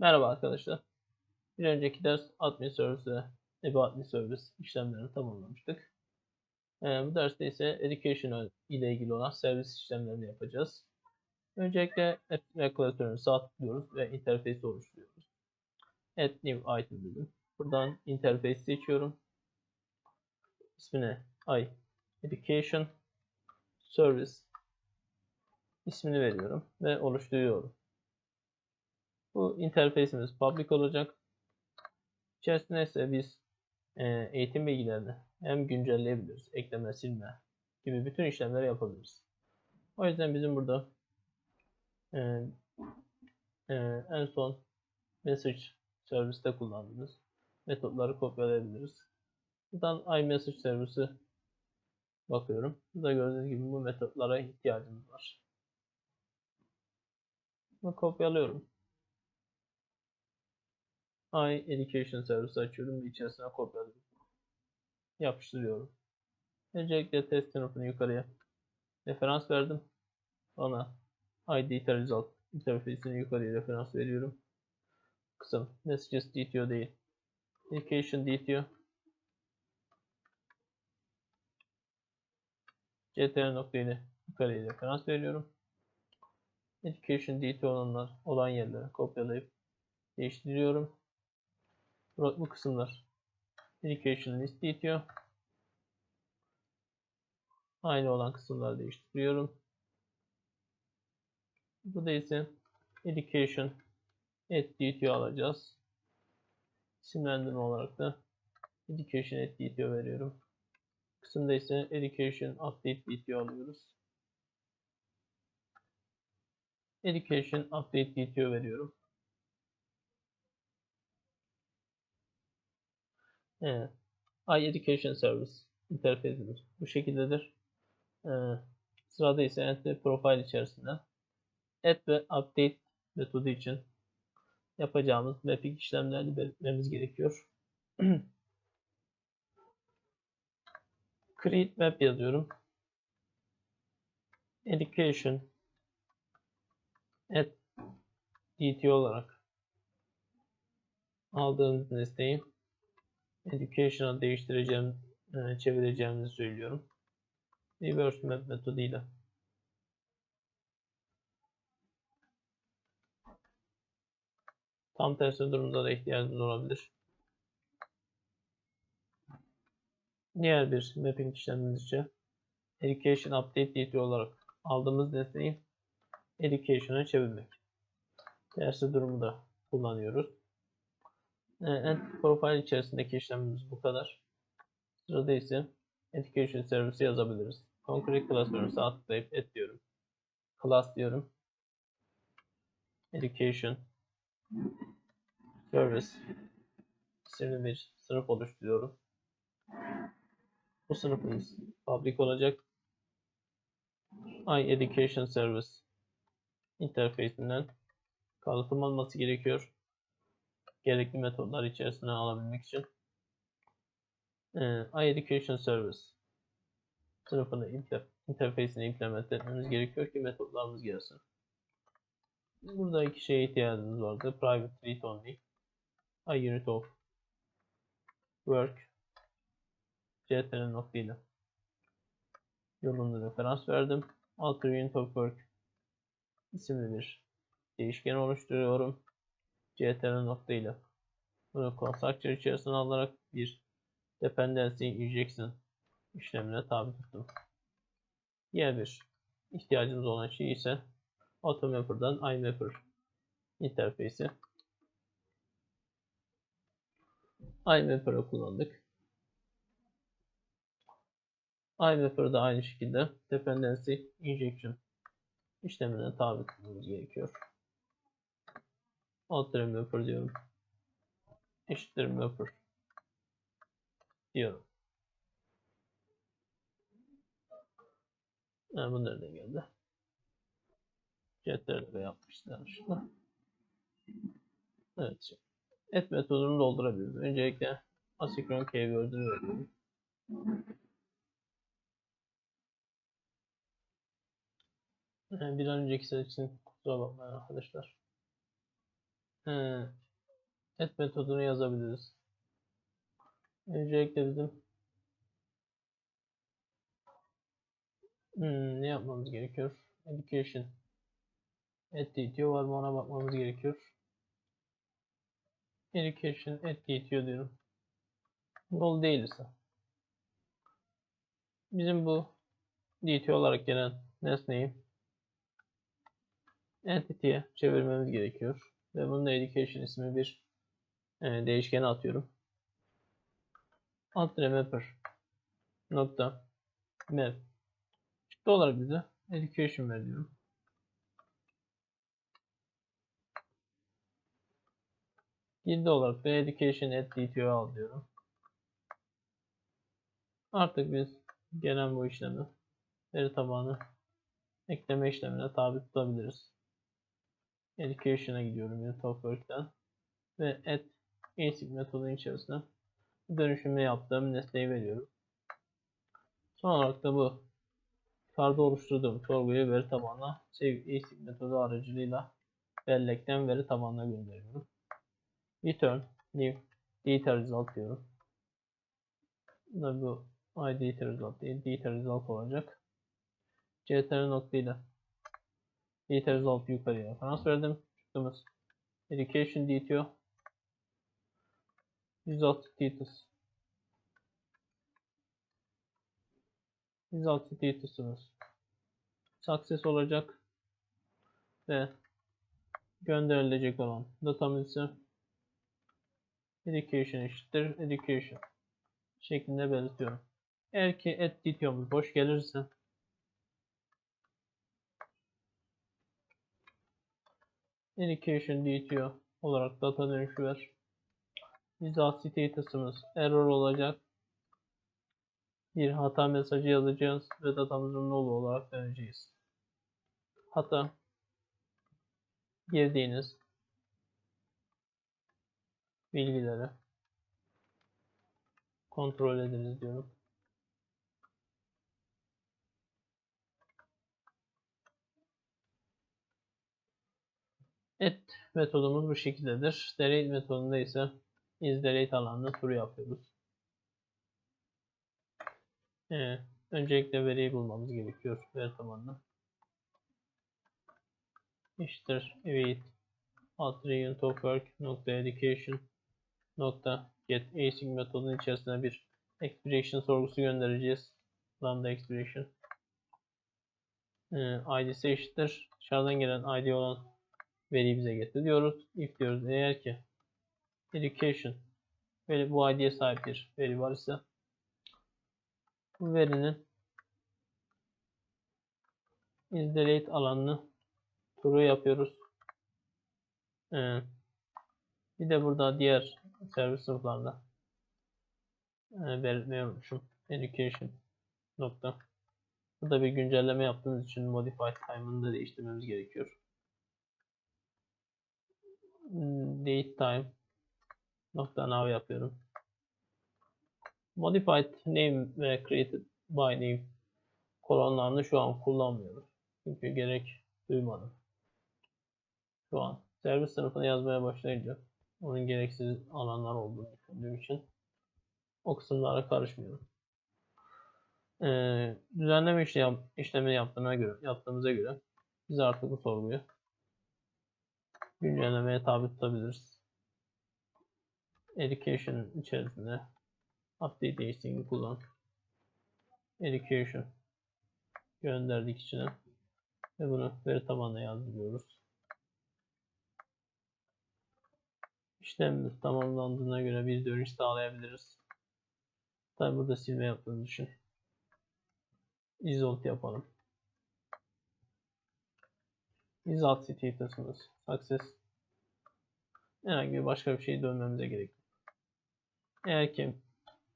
Merhaba arkadaşlar. Bir önceki ders admin service EBA admin service işlemlerini tamamlamıştık. Ee, bu derste ise education ile ilgili olan servis işlemlerini yapacağız. Öncelikle app ve klasörünü sağ tıklıyoruz ve interface oluşturuyoruz. Add new item dedim. Buradan interface seçiyorum. İsmine i education service ismini veriyorum ve oluşturuyorum. Bu interface'imiz public olacak. İçerisinde ise biz e, eğitim bilgilerini hem güncelleyebiliriz, ekleme, silme gibi bütün işlemleri yapabiliriz. O yüzden bizim burada e, e, en son message serviste kullandığımız metotları kopyalayabiliriz. Buradan iMessage servisi bakıyorum. Burada gördüğünüz gibi bu metotlara ihtiyacımız var. Bunu kopyalıyorum. I Education Service açıyorum ve içerisine kopyalıyorum. Yapıştırıyorum. Öncelikle test sınıfını yukarıya referans verdim. Ona ID Data Result interface'ini yukarıya referans veriyorum. Kısım Messages DTO değil. Education DTO. CTR nokta ile yukarıya referans veriyorum. Education DTO olanlar olan yerlere kopyalayıp değiştiriyorum. Bu kısımlar education list diyor. Aynı olan kısımları değiştiriyorum. Burada ise education at DTO alacağız. İsimlendirme olarak da education at DTO veriyorum. Kısımda ise education update DTO alıyoruz. Education update DTO veriyorum. Evet. iEducation Service interface'imiz bu şekildedir. Ee, sırada ise Entity Profile içerisinde Add ve Update metodu için yapacağımız mapping işlemlerini belirtmemiz gerekiyor. Create Map yazıyorum. Education Add DT olarak aldığımız nesneyi education'a değiştireceğim, e, çevireceğimizi söylüyorum. Reverse map metoduyla. Tam tersi durumda da ihtiyacımız olabilir. Diğer bir mapping işlemimiz ise education update DT olarak aldığımız nesneyi education'a çevirmek. Tersi durumu da kullanıyoruz. End profile içerisindeki işlemimiz bu kadar. Sırada ise education servisi yazabiliriz. Concrete klasörünü sağ tıklayıp et diyorum. Class diyorum. Education Service isimli bir sınıf oluşturuyorum. Bu sınıfımız public olacak. I Education Service interface'inden kalıtım alması gerekiyor gerekli metodlar içerisine alabilmek için e, iEducation Service sınıfını interface'ini implement etmemiz gerekiyor ki metodlarımız gelsin. Burada iki şeye ihtiyacımız vardı. Private read only, iUnit of work CTRL noktayla yolunda referans verdim. Alter unit of work isimli bir değişken oluşturuyorum. CTRL noktayla bunu constructor içerisine alarak bir dependency injection işlemine tabi tuttum. Diğer bir ihtiyacımız olan şey ise AutoMapper'dan iMapper interface'i iMapper'ı kullandık. iMapper'da aynı şekilde dependency injection işlemine tabi tutmamız gerekiyor. Alter mapper diyorum. Eşittir mapper diyorum. Yani bu nereden geldi? Ctrl yapmışlar şurada. Evet. Et metodunu doldurabiliriz. Öncelikle asinkron keyword'ünü veriyorum. Bir önceki set için kusura bakmayın arkadaşlar. Et metodunu yazabiliriz. Öncelikle bizim Hmm, ne yapmamız gerekiyor? Education. Et DTO var mı ona bakmamız gerekiyor. Education et DTO diyorum. Dolu değilse. Bizim bu DTO olarak gelen nesneyi entity'ye çevirmemiz gerekiyor. Ve bunun da education ismi bir e, değişkene atıyorum. Alt mapper nokta map çıktı olarak bize education ver diyorum. Girdi olarak da education at DTO al diyorum. Artık biz gelen bu işlemi veri tabanı ekleme işlemine tabi tutabiliriz. Education'a gidiyorum yine Topwork'ten ve add async metodunun içerisine dönüşümü yaptığım nesneyi veriyorum. Son olarak da bu yukarıda oluşturduğum sorguyu veri tabanına save async metodu aracılığıyla bellekten veri tabanına gönderiyorum. Return new data result diyorum. Bu da bu data result değil data result olacak. ctr noktayla data result yukarıya referans verdim. Çıktığımız education dto result status result status'ımız success olacak ve gönderilecek olan datamız ise education eşittir education şeklinde belirtiyorum. Eğer ki et DTO'muz boş gelirse education DTO olarak data dönüşü ver. Result status'ımız error olacak. Bir hata mesajı yazacağız ve datamızın null olarak döneceğiz. Hata girdiğiniz bilgileri kontrol ediniz diyorum. Et metodumuz bu şekildedir. Delete metodunda ise is delete alanında true yapıyoruz. Ee, öncelikle veriyi bulmamız gerekiyor veri tabanında. İşte await attribute of work education nokta get async metodunun içerisine bir expression sorgusu göndereceğiz. Lambda expression. Ee, id'si eşittir. Dışarıdan gelen id olan veriyi bize getir diyoruz. If diyoruz eğer ki education veri bu id'ye sahip bir veri var ise bu verinin is delete alanını true yapıyoruz. Ee, bir de burada diğer servis sınıflarında e, belirtmeyi unutmuşum. Education nokta. Burada bir güncelleme yaptığımız için modified time'ını da değiştirmemiz gerekiyor. Hmm, Date time nokta now yapıyorum. Modified name ve created by name kolonlarını şu an kullanmıyoruz. Çünkü gerek duymadım. Şu an servis sınıfını yazmaya başlayınca onun gereksiz alanlar olduğunu düşündüğüm için o kısımlara karışmıyorum. Ee, düzenleme işlem, işlemi yaptığına göre, yaptığımıza göre biz artık bu sorguyu güncellemeye tabi tutabiliriz. Education içerisinde update değiştiğini kullan. Education gönderdik içine ve bunu veri tabanına yazdırıyoruz. İşlemimiz tamamlandığına göre bir dönüş sağlayabiliriz. Tabi burada silme yaptığımız için isolt yapalım. Result status'ımız success. Herhangi bir başka bir şey dönmemize gerek yok. Eğer ki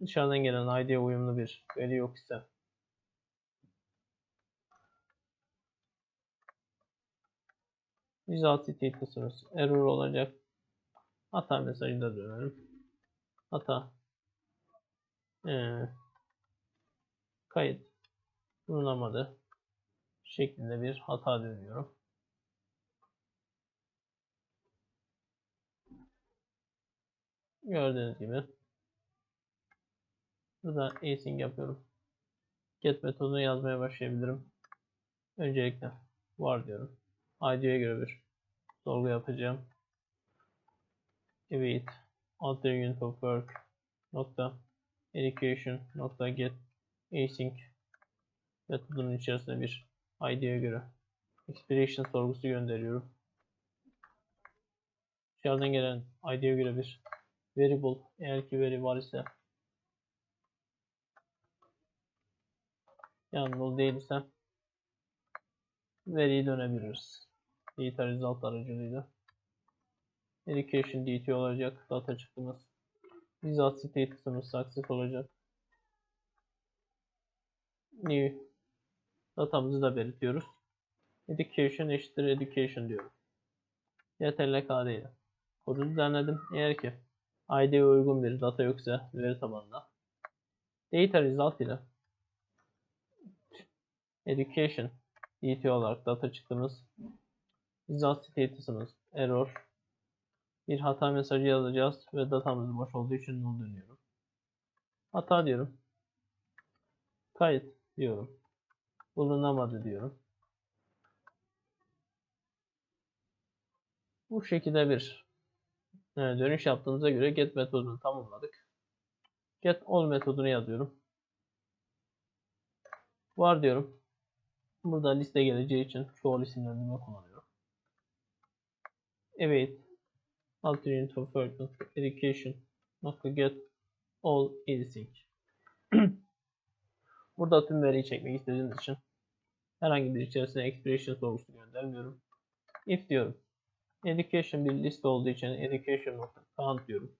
dışarıdan gelen ID'ye uyumlu bir veri yok ise Result status'ımız error olacak. Hata mesajında dönelim. Hata ee, kayıt bulunamadı şeklinde bir hata dönüyorum. Gördüğünüz gibi. Burada async yapıyorum. Get metodunu yazmaya başlayabilirim. Öncelikle var diyorum. ID'ye göre bir sorgu yapacağım. Await alter unit of work nokta education nokta get async metodunun içerisine bir ID'ye göre expiration sorgusu gönderiyorum. Dışarıdan gelen ID'ye göre bir variable eğer ki veri var ise null değilse veriyi dönebiliriz. Data result aracılığıyla. Education DT olacak. Data çıktığımız. Result status'ımız success olacak. New datamızı da belirtiyoruz. Education eşittir education diyorum. Yeterli KD Kodu düzenledim. Eğer ki ID'ye uygun bir data yoksa veri tabanında data result ile education DT olarak data çıktığımız result status'ımız error bir hata mesajı yazacağız ve datamız boş olduğu için null dönüyorum. Hata diyorum. Kayıt diyorum. Bulunamadı diyorum. Bu şekilde bir e, dönüş yaptığımıza göre get metodunu tamamladık. Get all metodunu yazıyorum. Var diyorum. Burada liste geleceği için çoğul isimlendirme kullanıyorum. Evet. Alter unit of education get all async. Burada tüm veriyi çekmek istediğimiz için herhangi bir içerisine expression sorgusu göndermiyorum. If diyorum. Education bir liste olduğu için education count diyorum.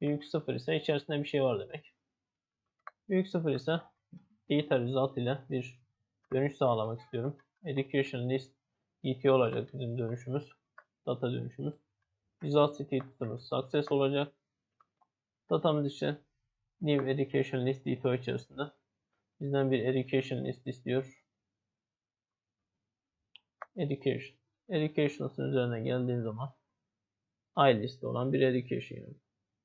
Büyük sıfır ise içerisinde bir şey var demek. Büyük sıfır ise data result ile bir dönüş sağlamak istiyorum. Education list ET olacak bizim dönüşümüz. Data dönüşümüz. Result status'ımız success olacak. Datamız için new education list ET içerisinde bizden bir education list istiyor. Education. Education'ın üzerine geldiğim zaman I liste olan bir education.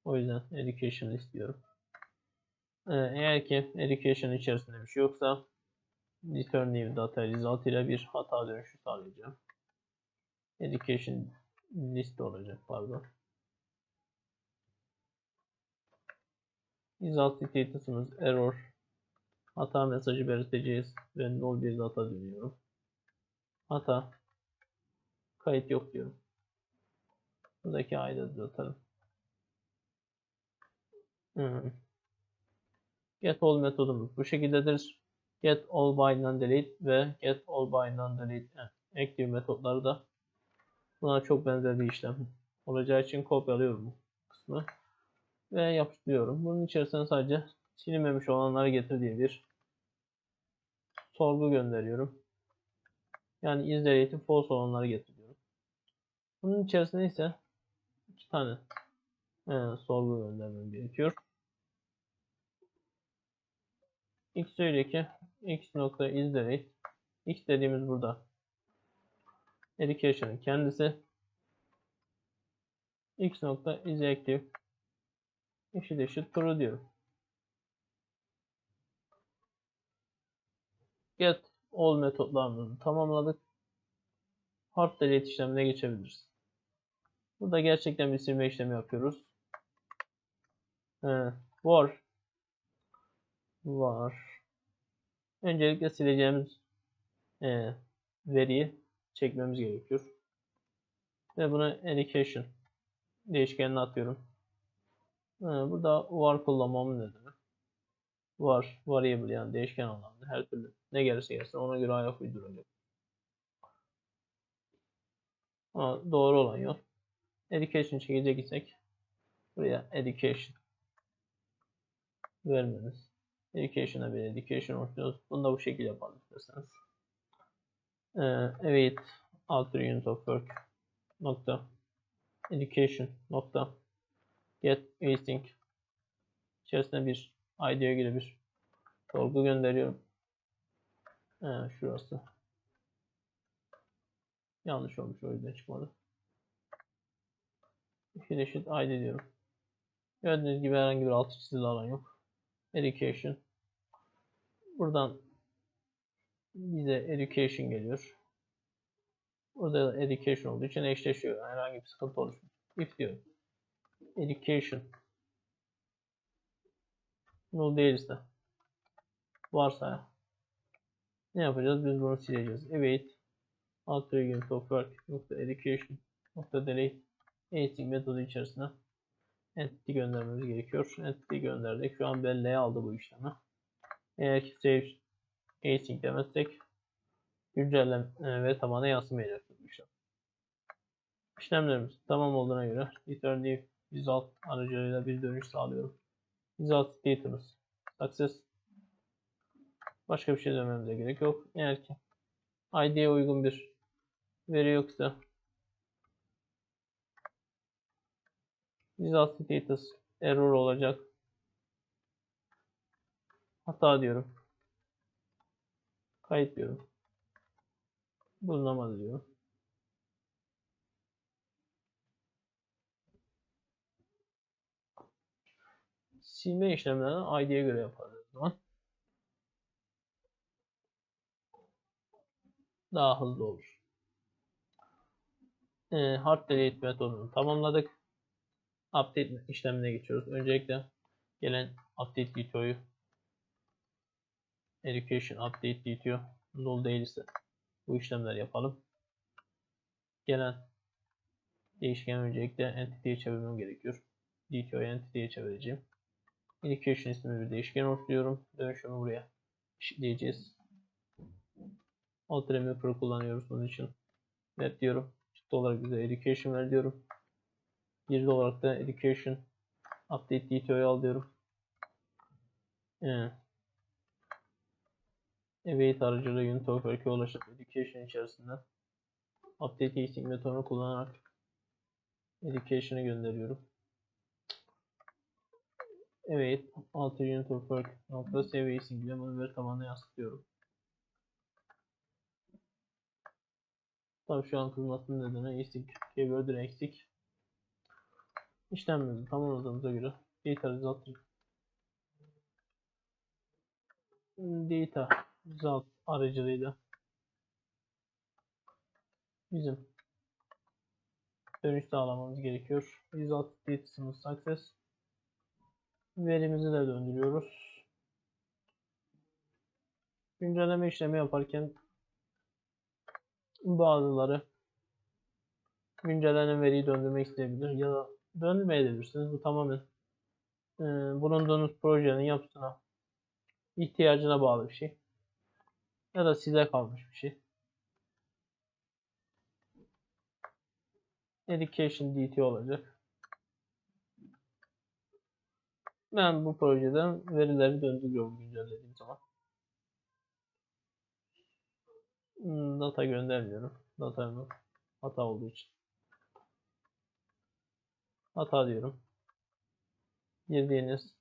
O yüzden education list diyorum. Ee, eğer ki education içerisinde bir şey yoksa return new data result ile bir hata dönüşü sağlayacağım. Education liste olacak pardon. Result status'ımız error. Hata mesajı belirteceğiz ve null bir data dönüyorum. Hata kayıt yok diyorum. Buradaki ayda da atarım. Hmm. Get all metodumuz bu şekildedir. Get all non delete ve get all non delete active metotları da buna çok benzer bir işlem olacağı için kopyalıyorum bu kısmı ve yapıştırıyorum. Bunun içerisine sadece silinmemiş olanları getir diye bir sorgu gönderiyorum. Yani is deleted false olanları getiriyorum. Bunun içerisine ise iki tane e, sorgu göndermem gerekiyor. x öyle ki x nokta delete x dediğimiz burada education'ın kendisi x nokta is active eşit eşit true diyorum. Get all metotlarımızı tamamladık. Hard delete işlemine geçebiliriz. Burada gerçekten bir silme işlemi yapıyoruz. Ee, var var. Öncelikle sileceğimiz e, veriyi çekmemiz gerekiyor. Ve bunu education değişkenine atıyorum. Ee, burada var kullanmamın nedeni var variable yani değişken anlamında her türlü ne gelirse gelsin ona göre ayak uyduracak. Ama doğru olan yol education çekecek isek buraya education vermeniz. Education'a bir education oluşturuyoruz. Bunu da bu şekilde yapalım isterseniz. Ee, evet alter unit of work nokta education nokta get async içerisine bir ID'ye göre bir sorgu gönderiyorum. Ee, şurası. Yanlış olmuş o yüzden çıkmadı. Eşit eşit ID diyorum. Gördüğünüz gibi herhangi bir altı çizili alan yok. Education. Buradan bize education geliyor. Burada da education olduğu için eşleşiyor. Herhangi bir sıkıntı oluşmuyor. If diyor. Education. Null değilse. Varsa ne yapacağız? Biz bunu sileceğiz. Evet. Alt unit of work education delete async metodu içerisine entity göndermemiz gerekiyor. Entity gönderdik. Şu an belleğe aldı bu işlemi. Eğer ki save async demezsek güncelleme ve tabana yansımayacak bu işlem. İşlemlerimiz tamam olduğuna göre return leave result aracılığıyla bir dönüş sağlıyorum. Result status success Başka bir şey dememize gerek yok. Eğer ki ID'ye uygun bir veri yoksa result status error olacak. Hata diyorum. Kayıt diyorum. Bulunamadı diyorum. Silme işlemlerini ID'ye göre yaparız. Daha hızlı olur. Ee, hard delete metodunu tamamladık. Update işlemine geçiyoruz. Öncelikle gelen update DTO'yu education update DTO null değilse bu işlemler yapalım. Gelen değişken öncelikle entity'ye çevirmem gerekiyor. DTO'yu entity'ye çevireceğim. Education ismini bir değişken oluşturuyorum. Dönüşümü buraya eşitleyeceğiz. Alt Pro kullanıyoruz bunun için. Net diyorum. Çıktı olarak bize education ver diyorum. Girdi olarak da education update DTO'yu al diyorum. Evet. Await aracılığı unit of work'e ulaşıp education içerisinden update async metodunu kullanarak education'ı gönderiyorum. Evet, altı unit of work nokta async ile bunu veri tabanına yansıtıyorum. Tabii şu an kızmasının nedeni async keyword'ün eksik. İşlemimizi tamamladığımıza göre data result data result aracılığıyla bizim dönüş sağlamamız gerekiyor. Result datasımız success. Verimizi de döndürüyoruz. Güncelleme işlemi yaparken bazıları güncellenen veriyi döndürmek isteyebilir ya da döndürmeyebilirsiniz. Bu tamamen e, bulunduğunuz projenin yapısına ihtiyacına bağlı bir şey. Ya da size kalmış bir şey. Education DT olacak. Ben bu projeden verileri döndürüyorum güncellediğim zaman. Hmm, data göndermiyorum. Data hata olduğu için. Hata diyorum. Girdiğiniz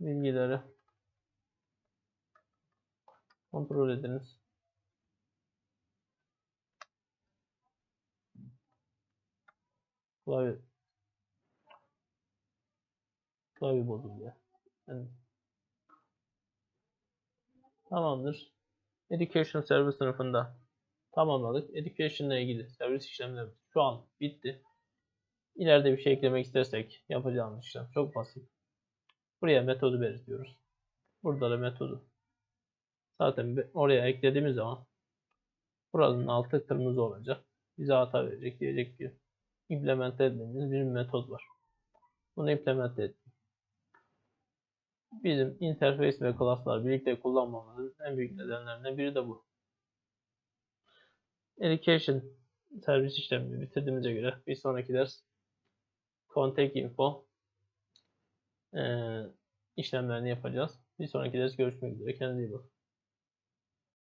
bilgileri kontrol ediniz. Klavye klavye bozuldu Yani Tamamdır. Education Service sınıfında tamamladık. Education ile ilgili servis işlemlerimiz şu an bitti. İleride bir şey eklemek istersek yapacağımız işlem çok basit. Buraya metodu belirtiyoruz. Burada da metodu. Zaten oraya eklediğimiz zaman buranın altı kırmızı olacak. Bize hata verecek. Diyecek ki implement ettiğimiz bir metod var. Bunu implement ettik bizim interface ve class'lar birlikte kullanmamızın en büyük nedenlerinden biri de bu. Education servis işlemini bitirdiğimize göre bir sonraki ders contact info e, işlemlerini yapacağız. Bir sonraki ders görüşmek üzere. Kendinize iyi bakın.